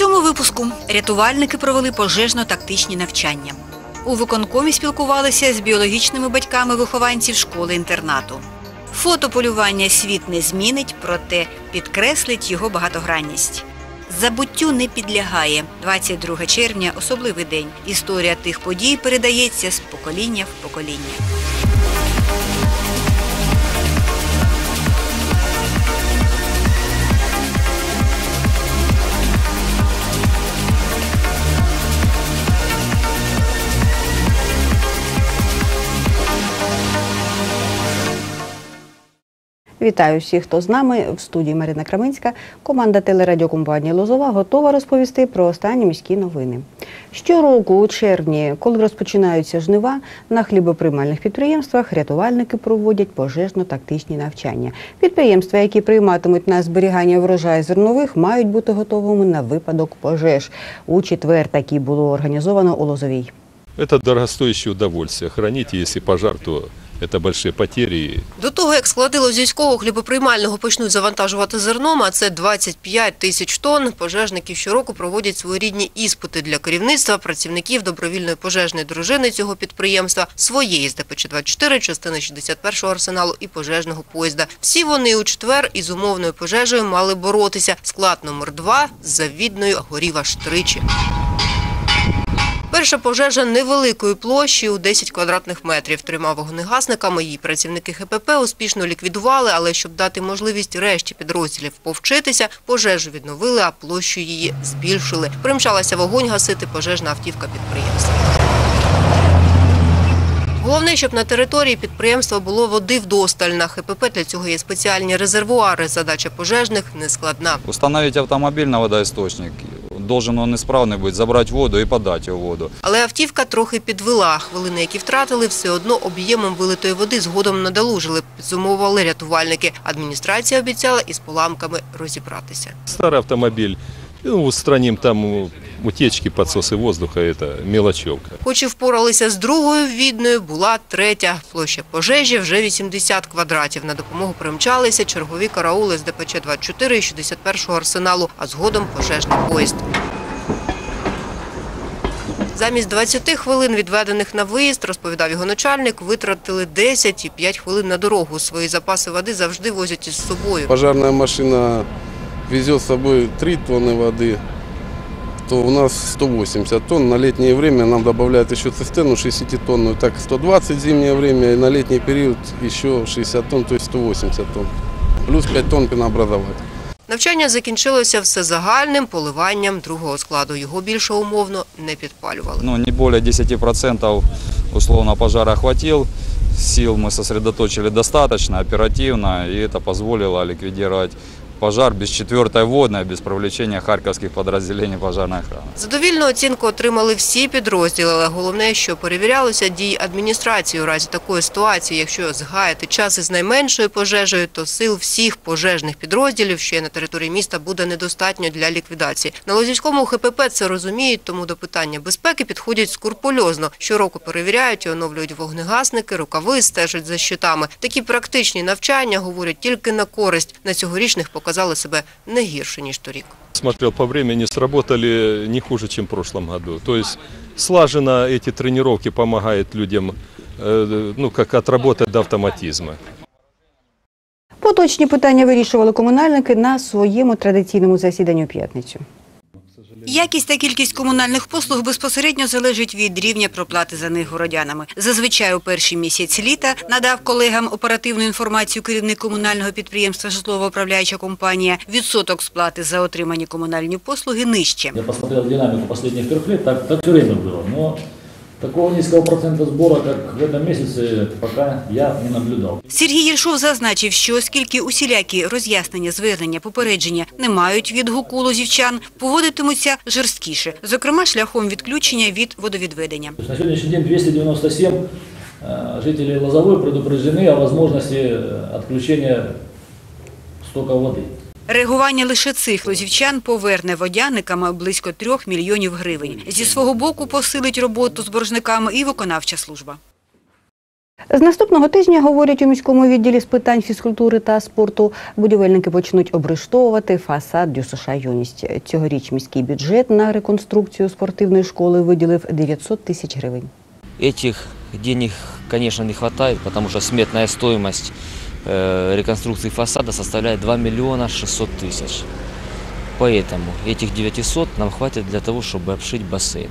цьому випуску рятувальники провели пожежно-тактичні навчання. У виконкомі спілкувалися з біологічними батьками вихованців школи-інтернату. Фотополювання світ не змінить, проте підкреслить його багатогранність. Забуттю не підлягає. 22 червня – особливий день. Історія тих подій передається з покоління в покоління. Вітаю всіх, хто з нами в студії Марина Краминська. Команда телерадіокомпанії Лозова готова розповісти про останні міські новини. Щороку у червні, коли розпочинаються жнива, на хлібоприймальних підприємствах рятувальники проводять пожежно-тактичні навчання. Підприємства, які прийматимуть на зберігання врожаю зернових, мають бути готовими на випадок пожеж. У четвер такі було організовано у Лозовій. Это дорогостоящее удовольствие. Хранить, если пожар, то это большие потери. До того, як склади Лозівського хлібоприймального почнуть завантажувати зерном, а це 25 тисяч тонн, пожежники щороку проводять своєрідні іспити для керівництва, працівників добровільної пожежної дружини цього підприємства, своєї з ДПЧ-24, частини 61-го арсеналу і пожежного поїзда. Всі вони у четвер із умовною пожежею мали боротися. Склад номер 2 з завідною горів аж тричі. Перша пожежа невеликої площі у 10 квадратних метрів. Трьома вогнегасниками її працівники ХПП успішно ліквідували, але щоб дати можливість решті підрозділів повчитися, пожежу відновили, а площу її збільшили. Примчалася вогонь гасити пожежна автівка підприємства. Головне, щоб на території підприємства було води вдосталь. На ХПП для цього є спеціальні резервуари. Задача пожежних нескладна. Установить автомобиль на водоисточник Должен он исправный быть, забрать воду и подать ее в воду. Але автівка трохи підвела. Хвилини, які втратили, все одно об'ємом вилитої води згодом надолужили, підсумовували рятувальники. Адміністрація обіцяла із поламками розібратися. Старый автомобиль, ну, устраним там утечки, подсосы воздуха, это мелочевка. Хоч і впоралися з другою відною, була третя. Площа пожежі вже 80 квадратів. На допомогу примчалися чергові караули з ДПЧ-24 і 61-го арсеналу, а згодом пожежний поїзд. Замість 20 хвилин, відведених на виїзд, розповідав його начальник, витратили 10 і 5 хвилин на дорогу. Свої запаси води завжди возять із собою. Пожарная машина везет с собой 3 тонны воды, то у нас 180 тонн. На летнее время нам добавляют еще цистерну 60-тонную, так 120 в зимнее время, и на летний период еще 60 тонн, то есть 180 тонн. Плюс 5 тонн пенообразователь. Навчання закінчилося все загальним поливанням другого складу. Його більше умовно не підпалювали. Ну, не более 10% условно пожар охватил. Сил мы сосредоточили достаточно, оперативно, и это позволило ликвидировать пожар без четвертой водной, без привлечения харьковских подразделений пожарной охраны. Задовільну оцінку отримали всі підрозділи, але головне, що перевірялися дії адміністрації у разі такої ситуації. Якщо згаяти час із найменшою пожежею, то сил всіх пожежних підрозділів, що є на території міста, буде недостатньо для ліквідації. На Лозівському ХПП це розуміють, тому до питання безпеки підходять скурпульозно. Щороку перевіряють і оновлюють вогнегасники, рукави, стежать за щитами. Такі практичні навчання говорять тільки на користь. На цьогорічних показали себе не гірше ніж торік. Смотрел по времени, сработали не хуже, чем в прошлом году. То есть слаженно эти тренировки помогают людям, э, ну, как отработать до автоматизма. Поточні питання вирішували комунальники на своєму традиційному засіданні у п'ятницю. Якість та кількість комунальних послуг безпосередньо залежить від рівня проплати за них городянами. Зазвичай у перший місяць літа надав колегам оперативну інформацію керівник комунального підприємства «Житлово-управляюча компанія». Відсоток сплати за отримані комунальні послуги нижче. Я посмотрел динаміку останніх трьох літ, так, так все время було. Но такого низкого процента сбора, как в этом месяце, пока я не наблюдал. Сергій Єршов зазначив, що оскільки усілякі роз'яснення, звернення, попередження не мають відгуку лозівчан, поводитимуться жорсткіше, зокрема шляхом відключення від водовідведення. То есть на сегодняшний день 297 э, жителей Лозовой предупреждены о возможности э, отключения стока воды. Реагування лише цих лозівчан поверне водяникам близько трьох мільйонів гривень. Зі свого боку посилить роботу з боржниками і виконавча служба. З наступного тижня, говорять у міському відділі з питань фізкультури та спорту, будівельники почнуть обрештовувати фасад ДЮСШ «Юність». Цьогоріч міський бюджет на реконструкцію спортивної школи виділив 900 тисяч гривень. Этих денег, конечно, не хватает, потому что сметная стоимость э, реконструкции фасада составляет 2 миллиона 600 тысяч. Поэтому этих 900 нам хватит для того, чтобы обшить бассейн.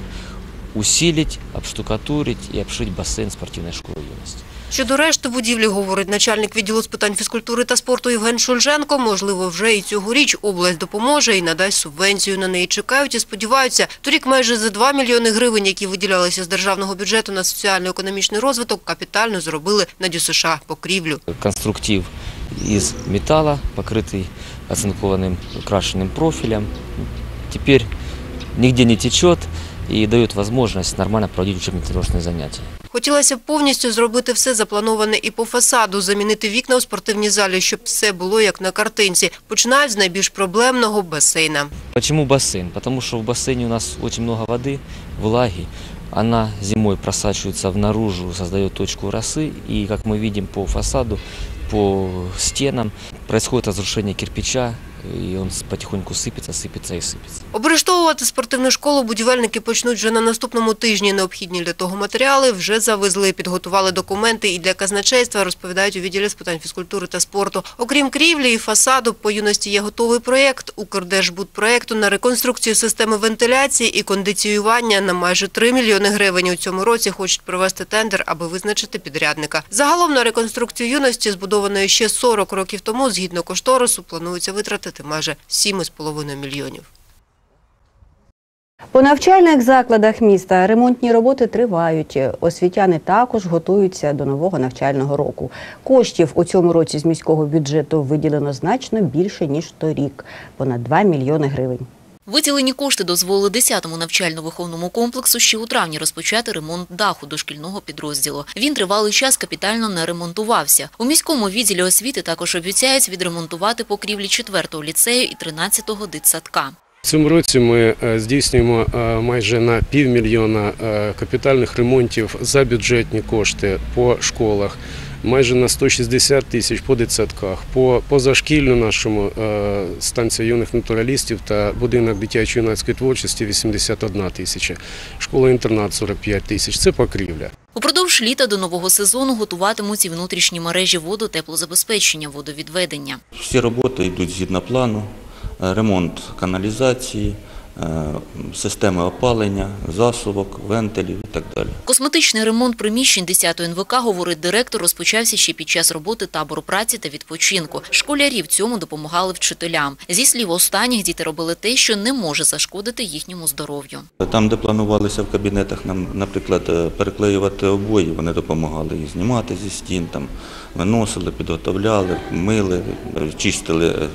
Усилить, обштукатурить и обшить бассейн спортивной школы юности. Щодо решти будівлі, говорить начальник відділу з питань фізкультури та спорту Євген Шульженко, можливо, вже і цьогоріч область допоможе і надасть субвенцію. На неї чекають і сподіваються. Торік майже за 2 мільйони гривень, які виділялися з державного бюджету на соціально-економічний розвиток, капітально зробили на ДЮСШ покрівлю. Конструктив из металла, покрытый оцинкованным крашенным профилем. Теперь нигде не течет и дает возможность нормально проводить учебно-тренировочные занятия. Хотілося б повністю зробити все заплановане і по фасаду, замінити вікна у спортивній залі, щоб все було як на картинці. Починають з найбільш проблемного басейна. Почему бассейн? Потому что в бассейне у нас очень много воды, влаги. Она зимой просачивается внаружи, создает точку росы. И, как мы видим по фасаду, по стенам, происходит разрушение кирпича, и он с- потихоньку сыпется, сыпется и сыпется. Обрештовувати спортивну школу будівельники почнуть вже на наступному тижні. Необхідні для того матеріали вже завезли, підготували документи і для казначейства, розповідають у відділі з питань фізкультури та спорту. Окрім крівлі і фасаду, по юності є готовий проєкт Укрдержбудпроєкту на реконструкцію системи вентиляції і кондиціювання на майже 3 мільйони гривень. У цьому році хочуть провести тендер, аби визначити підрядника. Загалом на реконструкцію юності, збудованої ще 40 років тому, згідно кошторису, планується витратити майже 7,5 мільйонів. По навчальних закладах міста ремонтні роботи тривають. Освітяни також готуються до нового навчального року. Коштів у цьому році з міського бюджету виділено значно більше ніж торік понад 2 мільйони гривень. Виділені кошти дозволили 10-му навчально-виховному комплексу ще у травні розпочати ремонт даху дошкільного підрозділу. Він тривалий час капітально не ремонтувався. У міському відділі освіти також обіцяють відремонтувати покрівлі 4-го ліцею і 13-го дитсадка. Цьому році ми е, здійснюємо е, майже на півмільйона е, капітальних ремонтів за бюджетні кошти по школах, майже на 160 тисяч по дитсадках, по позашкільну нашому е, станція юних натуралістів та будинок дитячо-юнацької творчості 81 тисяча, школа-інтернат 45 тисяч. Це покрівля. Упродовж літа до нового сезону готуватимуть і внутрішні мережі воду, теплозабезпечення, водовідведення. Всі роботи йдуть згідно плану, Е, ремонт каналізації, системи опалення, засувок, вентилів і так далі. Косметичний ремонт приміщень 10-ї НВК, говорить директор, розпочався ще під час роботи табору праці та відпочинку. Школярі в цьому допомагали вчителям. Зі слів останніх, діти робили те, що не може зашкодити їхньому здоров'ю. Там, де планувалися в кабінетах, нам, наприклад, е, переклеювати обої, вони допомагали їх знімати зі стін, там, виносили, підготовляли, мили, е, чистили е,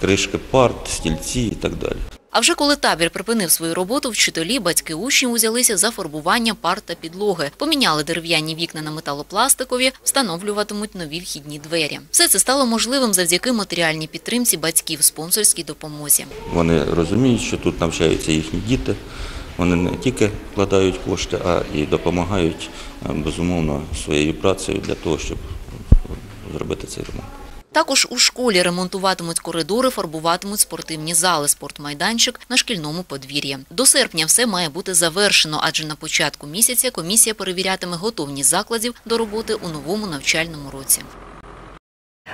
кришки парт, стільці і так далі. А вже коли табір припинив свою роботу, вчителі, батьки учнів узялися за фарбування пар та підлоги. Поміняли дерев'яні вікна на металопластикові, встановлюватимуть нові вхідні двері. Все це стало можливим завдяки матеріальній підтримці батьків, спонсорській допомозі. Вони розуміють, що тут навчаються їхні діти. Вони не тільки вкладають кошти, а і допомагають е, безумовно своєю працею для того, щоб зробити цей ремонт. Також у школі ремонтуватимуть коридори, фарбуватимуть спортивні зали, спортмайданчик на шкільному подвір'ї. До серпня все має бути завершено, адже на початку місяця комісія перевірятиме готовність закладів до роботи у новому навчальному році.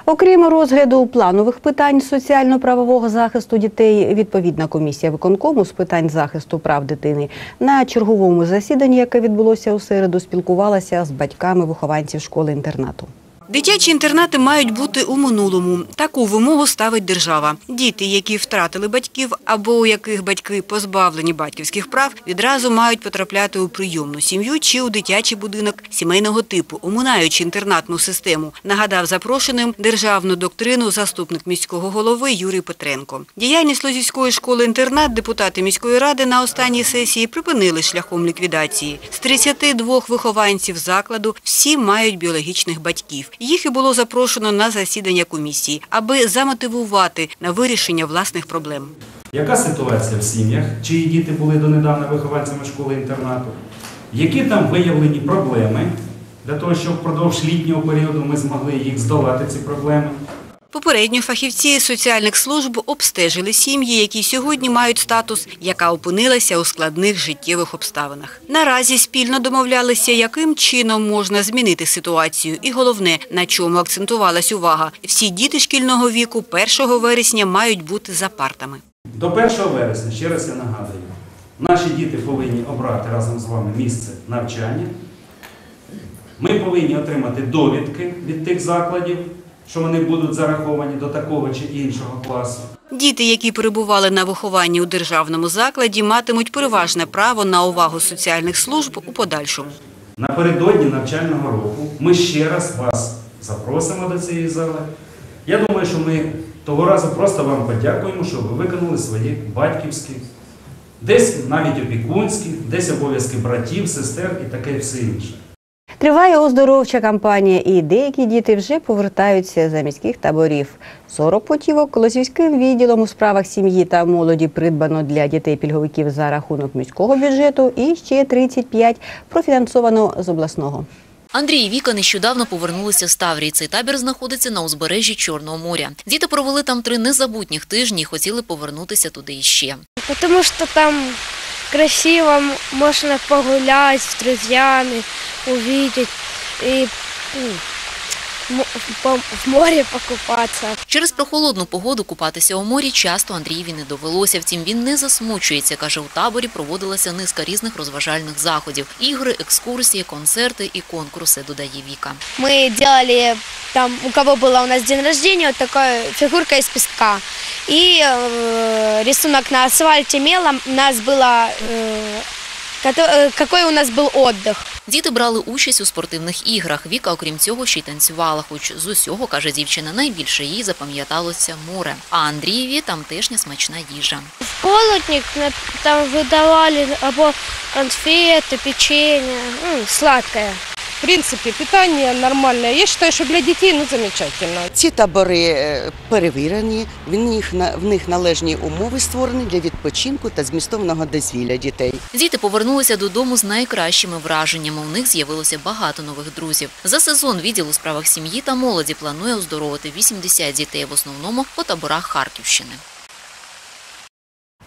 Окрім розгляду планових питань соціально-правового захисту дітей, відповідна комісія виконкому з питань захисту прав дитини на черговому засіданні, яке відбулося у середу, спілкувалася з батьками вихованців школи-інтернату. Дитячі інтернати мають бути у минулому. Таку вимогу ставить держава. Діти, які втратили батьків або у яких батьки позбавлені батьківських прав, відразу мають потрапляти у прийомну сім'ю чи у дитячий будинок сімейного типу, оминаючи інтернатну систему. Нагадав запрошеним державну доктрину заступник міського голови Юрій Петренко. Діяльність Лозівської школи-інтернат депутати міської ради на останній сесії припинили шляхом ліквідації. З 32 вихованців закладу всі мають біологічних батьків. Їх і було запрошено на засідання комісії, аби замотивувати на вирішення власних проблем. Яка ситуація в сім'ях, чиї діти були донедавна вихованцями школи-інтернату? Які там виявлені проблеми для того, щоб впродовж літнього періоду ми змогли їх здолати, ці проблеми. Попередньо фахівці соціальних служб обстежили сім'ї, які сьогодні мають статус, яка опинилася у складних життєвих обставинах. Наразі спільно домовлялися, яким чином можна змінити ситуацію, і головне, на чому акцентувалась увага. Всі діти шкільного віку 1 вересня мають бути за партами. До 1 вересня, ще раз я нагадую, наші діти повинні обрати разом з вами місце навчання. Ми повинні отримати довідки від тих закладів, що вони будуть зараховані до такого чи іншого класу. Діти, які перебували на вихованні у державному закладі, матимуть переважне право на увагу соціальних служб у подальшому. Напередодні навчального року ми ще раз вас запросимо до цієї зали. Я думаю, що ми того разу просто вам подякуємо, що ви виконали свої батьківські, десь навіть опікунські, десь обов'язки братів, сестер і таке все інше. Триває оздоровча кампанія, і деякі діти вже повертаються за міських таборів. 40 путівок Лозівським відділом у справах сім'ї та молоді придбано для дітей-пільговиків за рахунок міського бюджету і ще 35 профінансовано з обласного. Андрій і Віка нещодавно повернулися з Таврії. Цей табір знаходиться на узбережжі Чорного моря. Діти провели там три незабутніх тижні і хотіли повернутися туди іще. Потому что там красиво, можно погулять с друзьями, увидеть. И в море покупаться. Через прохолодну погоду купатися у морі часто Андрієві не довелося. Втім, він не засмучується. Каже, у таборі проводилася низка різних розважальних заходів: ігри, екскурсії, концерти і конкурси. Додає Віка. Мы делали там, у кого было у нас день рождения, вот такая фигурка из песка. И э, рисунок на асфальте мелом. У нас было, э, кото- э, какой у нас был отдых. Діти брали участь у спортивних іграх. Віка, окрім цього, ще й танцювала. Хоч з усього каже дівчина, найбільше їй запам'яталося море. А Андрієві тамтешня смачна їжа. В полотник на- там выдавали або конфеты, печенье, м, сладкое. В принципе, питание нормальное. Я считаю, что для детей ну, замечательно. Ці табори е, перевірені, в них, на- в них належні умови створені для відпочинку та змістовного дозвілля дітей. Діти повернулися додому з найкращими враженнями. У них з'явилося багато нових друзів. За сезон відділ у справах сім'ї та молоді планує оздоровити 80 дітей, в основному по таборах Харківщини.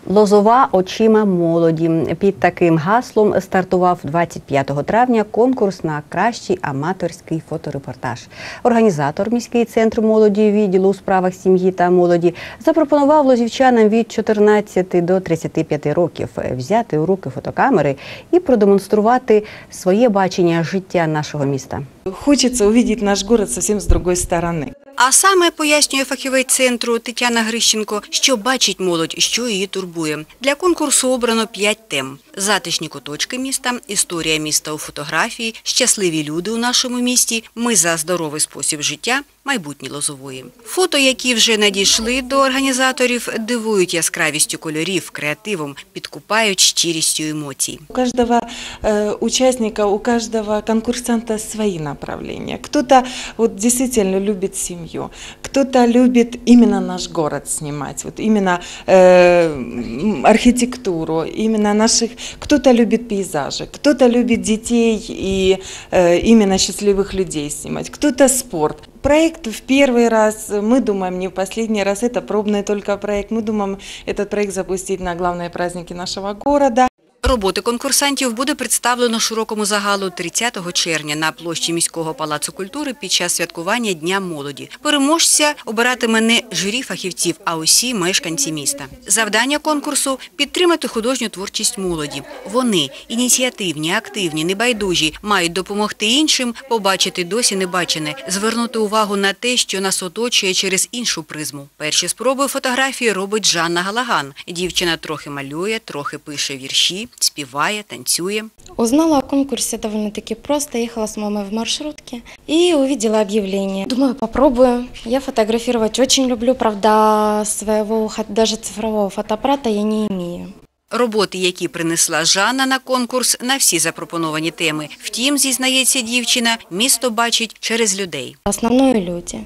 Лозова очима молоді. Під таким гаслом стартував 25 травня конкурс на кращий аматорський фоторепортаж. Організатор міський центр молоді відділу у справах сім'ї та молоді запропонував лозівчанам від 14 до 35 років взяти у руки фотокамери і продемонструвати своє бачення життя нашого міста. Хочется увидеть наш город совсем с другой стороны. А саме пояснює фахівець центру Тетяна Грищенко, що бачить молодь, що її турбує. Для конкурсу обрано п'ять тем: затишні куточки міста, історія міста у фотографії, щасливі люди у нашому місті, ми за здоровий спосіб життя, майбутні лозової. Фото, які вже надійшли до організаторів, дивують яскравістю кольорів, креативом, підкупають щирістю емоцій. У каждого э, участника, у каждого конкурсанта свои направления. Кто-то вот действительно любит семью, кто-то любит именно наш город снимать, вот именно э, м, архитектуру, именно наших. Кто-то любит пейзажи, кто-то любит детей и э, именно счастливых людей снимать, кто-то спорт. Проект в первый раз, мы думаем, не в последний раз, это пробный только проект. Мы думаем этот проект запустить на главные праздники нашего города. Роботи конкурсантів буде представлено широкому загалу 30 червня на площі міського палацу культури під час святкування Дня молоді. Переможця обиратиме не журі фахівців, а усі мешканці міста. Завдання конкурсу підтримати художню творчість молоді. Вони ініціативні, активні, небайдужі, мають допомогти іншим побачити досі небачене, звернути увагу на те, що нас оточує через іншу призму. Перші спроби фотографії робить Жанна Галаган. Дівчина трохи малює, трохи пише вірші, співає, танцює. Узнала о конкурсе довольно-таки просто. Ехала с мамой в маршрутке и увидела объявление. Думаю, попробую. Я фотографировать очень люблю, правда, своего даже цифрового фотоаппарата я не имею. Роботи, які принесла Жанна на конкурс, на всі запропоновані теми. Втім, зізнається дівчина, місто бачить через людей. Основное люди,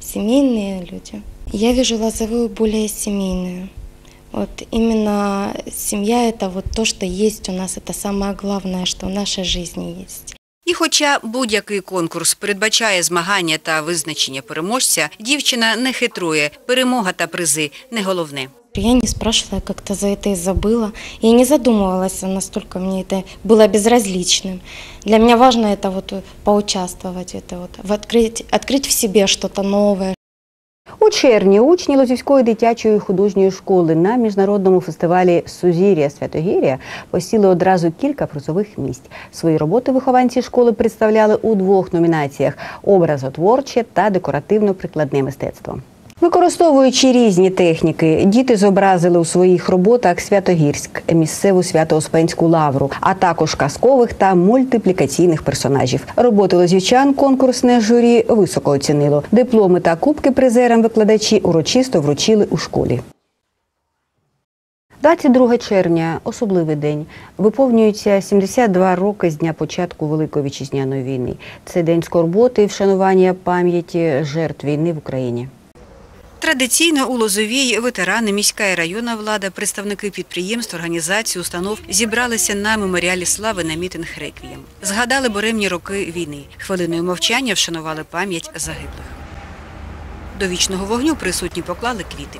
семейные люди. Я вижу Лозовую более семейную. Вот именно семья это вот то, что есть у нас, это самое главное, что в нашей жизни есть. І хоча будь-який конкурс передбачає змагання та визначення переможця, дівчина не хитрує. Перемога та призи не головне. Я не спрашивала, я как-то за это и забыла. Я не задумывалась, настолько мне это было безразличным. Для меня важно это вот поучаствовать, это вот, в открыть, открыть в себе что-то новое, У червні учні Лозівської дитячої художньої школи на міжнародному фестивалі Сузір'я Святогір'я посіли одразу кілька призових місць. Свої роботи вихованці школи представляли у двох номінаціях: образотворче та декоративно-прикладне мистецтво. Використовуючи різні техніки, діти зобразили у своїх роботах Святогірськ, місцеву свято-успенську лавру, а також казкових та мультиплікаційних персонажів. Роботи лозівчан конкурсне журі високо оцінило. Дипломи та кубки призерам викладачі урочисто вручили у школі. 22 червня особливий день. Виповнюється 72 роки з дня початку Великої вітчизняної війни. Це день скорботи і вшанування пам'яті жертв війни в Україні. Традиційно у Лозовій ветерани, міська і районна влада, представники підприємств, організацій, установ зібралися на меморіалі слави на мітинг реквієм. Згадали буремні роки війни. Хвилиною мовчання вшанували пам'ять загиблих. До вічного вогню присутні поклали квіти.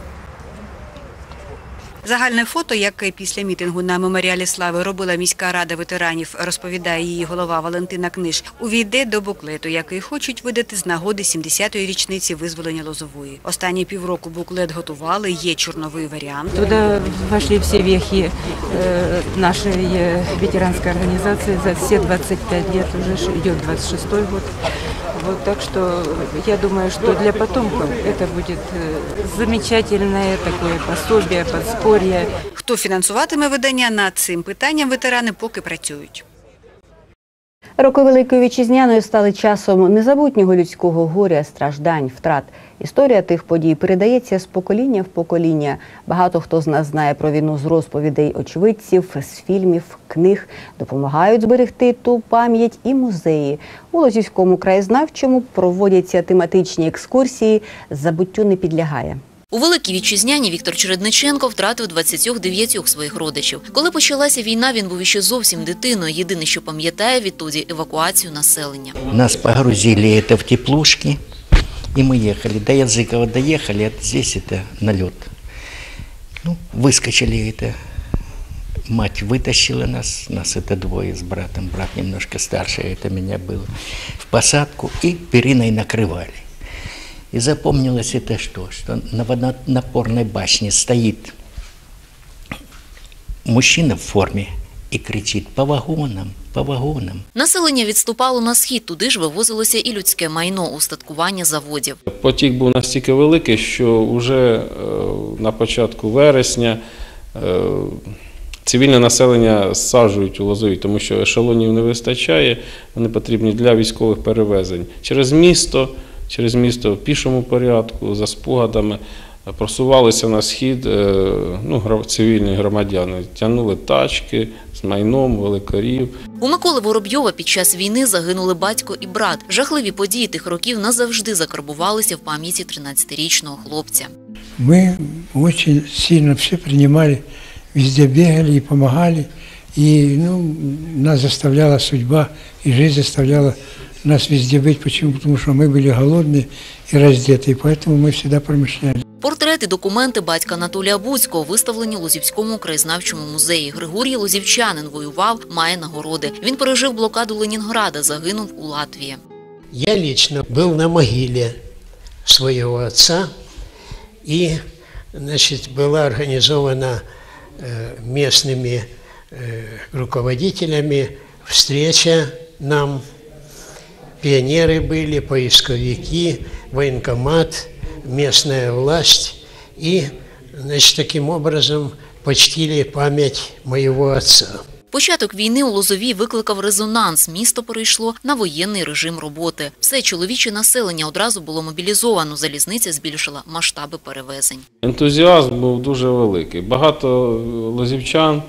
Загальне фото, яке після мітингу на меморіалі слави робила міська рада ветеранів, розповідає її голова Валентина Книж, увійде до буклету, який хочуть видати з нагоди 70-ї річниці визволення Лозової. Останні півроку буклет готували, є чорновий варіант. Туда вошли все вехи нашей э, ветеранской организации. За все 25 лет уже ш- идет 26 год. Вот, так что я думаю, что для потомков это будет э, замечательное такое пособие, подспорье. Хто фінансуватиме видання над цим питанням ветерани поки працюють. Роки Великої Вітчизняної стали часом незабутнього людського горя, страждань, втрат. Історія тих подій передається з покоління в покоління. Багато хто з нас знає про війну з розповідей очевидців, з фільмів, книг. Допомагають зберегти ту пам'ять і музеї. У Лозівському краєзнавчому проводяться тематичні екскурсії «Забуттю не підлягає. У Великій Вітчизняні Віктор Чередниченко втратив 29 своїх родичів. Коли почалася війна, він був іще зовсім дитиною. Єдине, що пам'ятає відтоді евакуацію населення. Нас погрузили это в теплушки, и мы ехали. До Языкова доехали, а здесь это налет. Ну, выскочили это. Мать вытащила нас, нас это двое с братом, брат немножко старше, это меня было, в посадку и периной накрывали. И запомнилось это что? Что на водонапорной башне стоит мужчина в форме и кричит «по вагонам, по вагонам». Населення відступало на схід, туди ж вивозилося і людське майно, устаткування заводів. Потік був настільки великий, що вже е, на початку вересня е, цивільне населення саджують у Лозові, тому що ешелонів не вистачає, вони потрібні для військових перевезень. Через місто, через місто в пішому порядку, за спогадами просувалися на схід е, ну, цивільні громадяни, тягнули тачки з майном, великорів. У Миколи Воробйова під час війни загинули батько і брат. Жахливі події тих років назавжди закарбувалися в пам'яті 13-річного хлопця. Мы очень сильно все принимали, везде бегали и помогали. И ну, нас заставляла судьба, и жизнь заставляла нас везде быть. Почему? Потому что мы были голодные и раздеты, и поэтому мы всегда промышляли. Портрети, документи батька Анатолія Буцького виставлені у Лозівському краєзнавчому музеї. Григорій Лозівчанин воював, має нагороди. Він пережив блокаду Ленінграда, загинув у Латвії. Я лично был на могиле своего отца, и значит, была организована э, местными э, руководителями встреча нам. Пионеры были, поисковики, военкомат, местная власть. И, значит, таким образом почтили память моего отца. Початок війни у Лозовій викликав резонанс. Місто перейшло на воєнний режим роботи. Все чоловіче населення одразу було мобілізовано. Залізниця збільшила масштаби перевезень. Ентузіазм був дуже великий. Багато лозівчан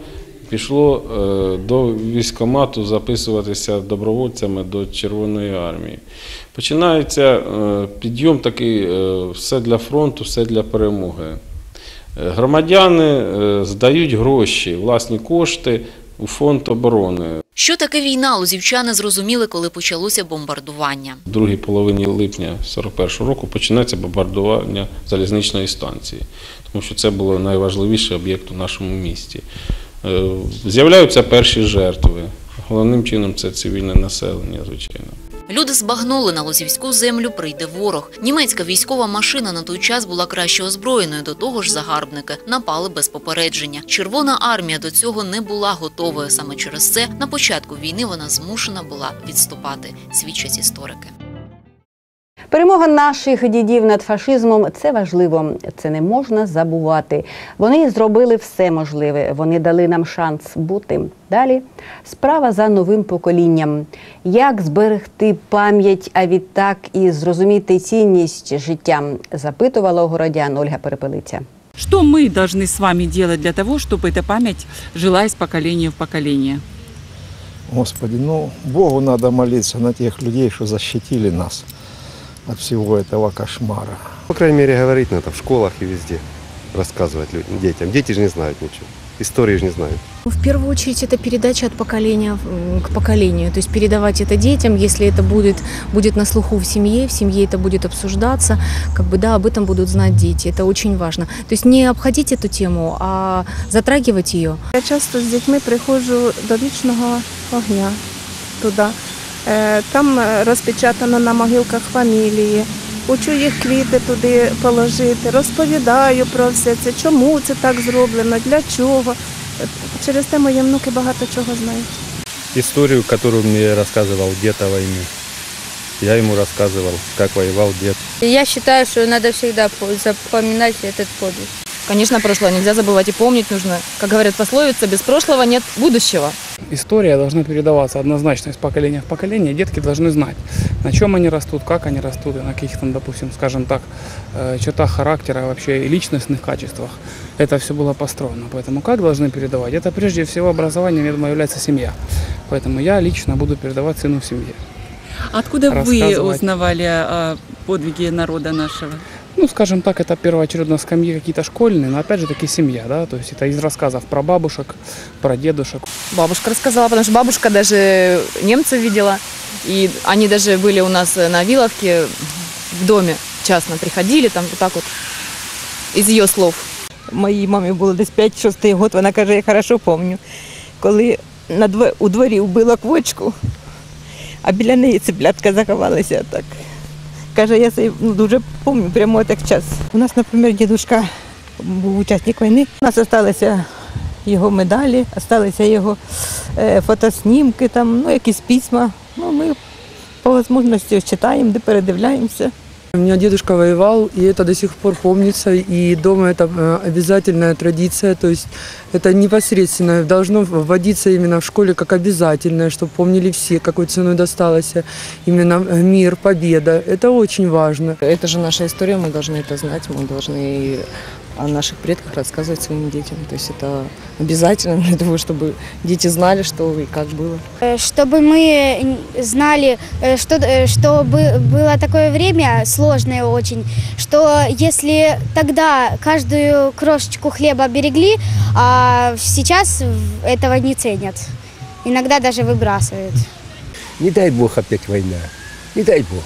пішло е, до військкомату записуватися добровольцями до Червоної армії. Починається е, підйом такий, е, все для фронту, все для перемоги. Громадяни здають гроші, власні кошти у фонд оборони. Що таке війна, лозівчани зрозуміли, коли почалося бомбардування. В другій половині липня 41-го року починається бомбардування залізничної станції, тому що це було найважливіший об'єкт у нашому місті. Е, З'являються перші жертви. Головним чином це цивільне населення, звичайно. Люди збагнули на лозівську землю прийде ворог. Німецька військова машина на той час була краще озброєною. До того ж, загарбники напали без попередження. Червона армія до цього не була готовою. Саме через це на початку війни вона змушена була відступати. Свідчать історики. Перемога наших дідів над фашизмом це важливо. Це не можна забувати. Вони зробили все можливе. Вони дали нам шанс бути. Далі справа за новим поколінням. Як зберегти пам'ять, а відтак і зрозуміти цінність життя? запитувала у городян Ольга Перепелиця. Что мы должны с вами делать для того, чтобы эта память жила из поколения в поколение? Господи, ну Богу надо молиться на тех людей, что защитили нас От всего этого кошмара. По крайней мере, говорить надо в школах и везде. Рассказывать людям, детям. Дети же не знают ничего. Истории же не знают. В первую очередь это передача от поколения к поколению, то есть передавать это детям, если это будет, будет на слуху в семье, в семье это будет обсуждаться, как бы да, об этом будут знать дети, это очень важно. То есть не обходить эту тему, а затрагивать ее. Я часто з дітьми приходжу до вічного огня туди. Е, Там е, розпечатано на могилках фамілії. Учу їх квіти туди положити, розповідаю про все це, чому це так зроблено, для чого. Е, Через те мої внуки багато чого знають. историю, которую мне рассказывал дед о войне. Я ему рассказывал, как воевал дед. Я считаю, что надо всегда по- запоминать этот подвиг. Конечно, прошлое нельзя забывать и помнить нужно. Как говорят пословица, без прошлого нет будущего. История должна передаваться однозначно из поколения в поколение. Детки должны знать, на чем они растут, как они растут, и на каких-то, допустим, скажем так, э, чертах характера, вообще и личностных качествах. Это все было построено. Поэтому как должны передавать? Это прежде всего образованием, я думаю, является семья. Поэтому я лично буду передавать сыну в семье. Откуда вы узнавали о подвиге народа нашего? Ну, скажем так, это первоочередно скамьи какие-то школьные, но опять же таки семья, да, то есть это из рассказов про бабушек, про дедушек. Бабушка рассказала, потому что бабушка даже немцев видела. И они даже были у нас на Виловке в доме частно приходили, там вот так вот, из ее слов. Моїй мамі було десь 5-6 років, вона каже, я хорошо пам'ятаю, коли на дво- у дворі вбила квочку, а біля неї цеплятка заховалася так. Каже, я це ну, дуже пам'ятаю, прямо так час. У нас, наприклад, дідушка був учасник війни. У нас залишилися його медалі, залишилися його е, фотоснімки, там, ну, якісь письма. Ну, ми по можливості читаємо, де передивляємося. У меня дедушка воевал, и это до сих пор помнится, и дома это э, обязательная традиция, то есть это непосредственно должно вводиться именно в школе как обязательное, чтобы помнили все, какой ценой досталось именно э, мир, победа. Это очень важно. Это же наша история, мы должны это знать, мы должны о наших предках рассказывать своим детям. То есть это обязательно для того, чтобы дети знали, что и как было. Э, Чтобы мы знали, э, что, э, что бы- было такое время сложное очень, что если тогда каждую крошечку хлеба берегли, а сейчас этого не ценят. Иногда даже выбрасывают. Не дай Бог опять война. Не дай Бог.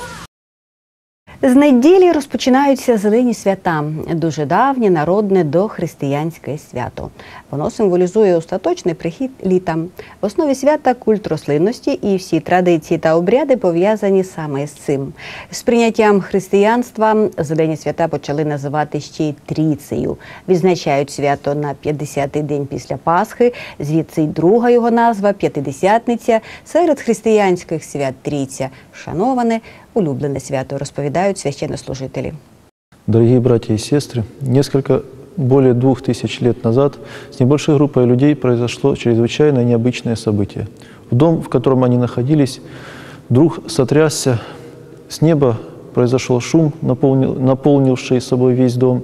З неділі розпочинаються зелені свята, дуже давнє народне дохристиянське свято. Воно символізує остаточний прихід літа. В основі свята культ рослинності і всі традиції та обряди пов'язані саме з цим. З прийняттям християнства зелені свята почали називати ще й трійцею. Відзначають свято на 50-й день після Пасхи. Звідси й друга його назва П'ятидесятниця. Серед християнських свят трійця шановане, улюблене свято, розповідають священнослужителі. Дорогие братья и сестры, несколько более двух тысяч лет назад с небольшой группой людей произошло чрезвычайно необычное событие. В дом, в котором они находились, вдруг сотрясся, с неба произошел шум, наполнил, наполнивший собой весь дом,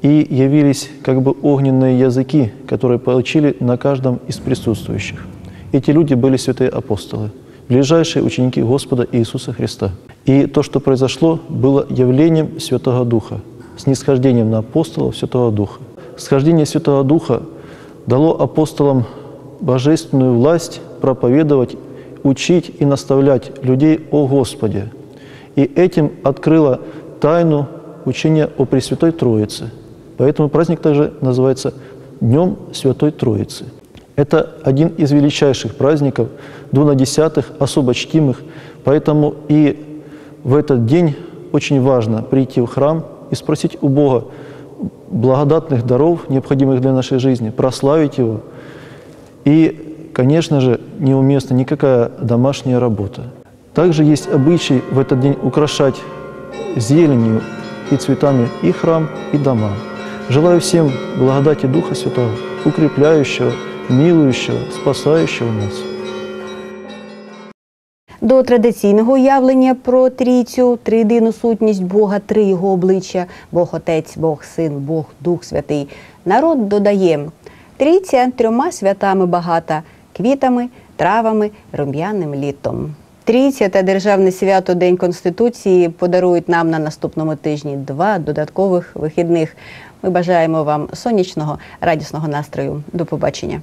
и явились как бы огненные языки, которые получили на каждом из присутствующих. Эти люди были святые апостолы, ближайшие ученики Господа Иисуса Христа. И то, что произошло, было явлением Святого Духа, снисхождением на апостолов Святого Духа. Схождение Святого Духа дало апостолам божественную власть проповедовать, учить и наставлять людей о Господе. И этим открыла тайну учения о Пресвятой Троице. Поэтому праздник также называется Днем Святой Троицы. Это один из величайших праздников, двунадесятых, особо чтимых, поэтому и в этот день очень важно прийти в храм и спросить у Бога благодатных даров, необходимых для нашей жизни, прославить Его. И, конечно же, неуместна никакая домашняя работа. Также есть обычай в этот день украшать зеленью и цветами и храм, и дома. Желаю всем благодати Духа Святого, укрепляющего, милующего, спасающего нас. До традиційного уявлення про трійцю, триєдину сутність Бога, три його обличчя Бог Отець, Бог Син, Бог Дух Святий. Народ додає трійця трьома святами багата квітами, травами, рум'яним літом. Трійця та державне свято День Конституції подарують нам на наступному тижні два додаткових вихідних. Ми бажаємо вам сонячного, радісного настрою. До побачення.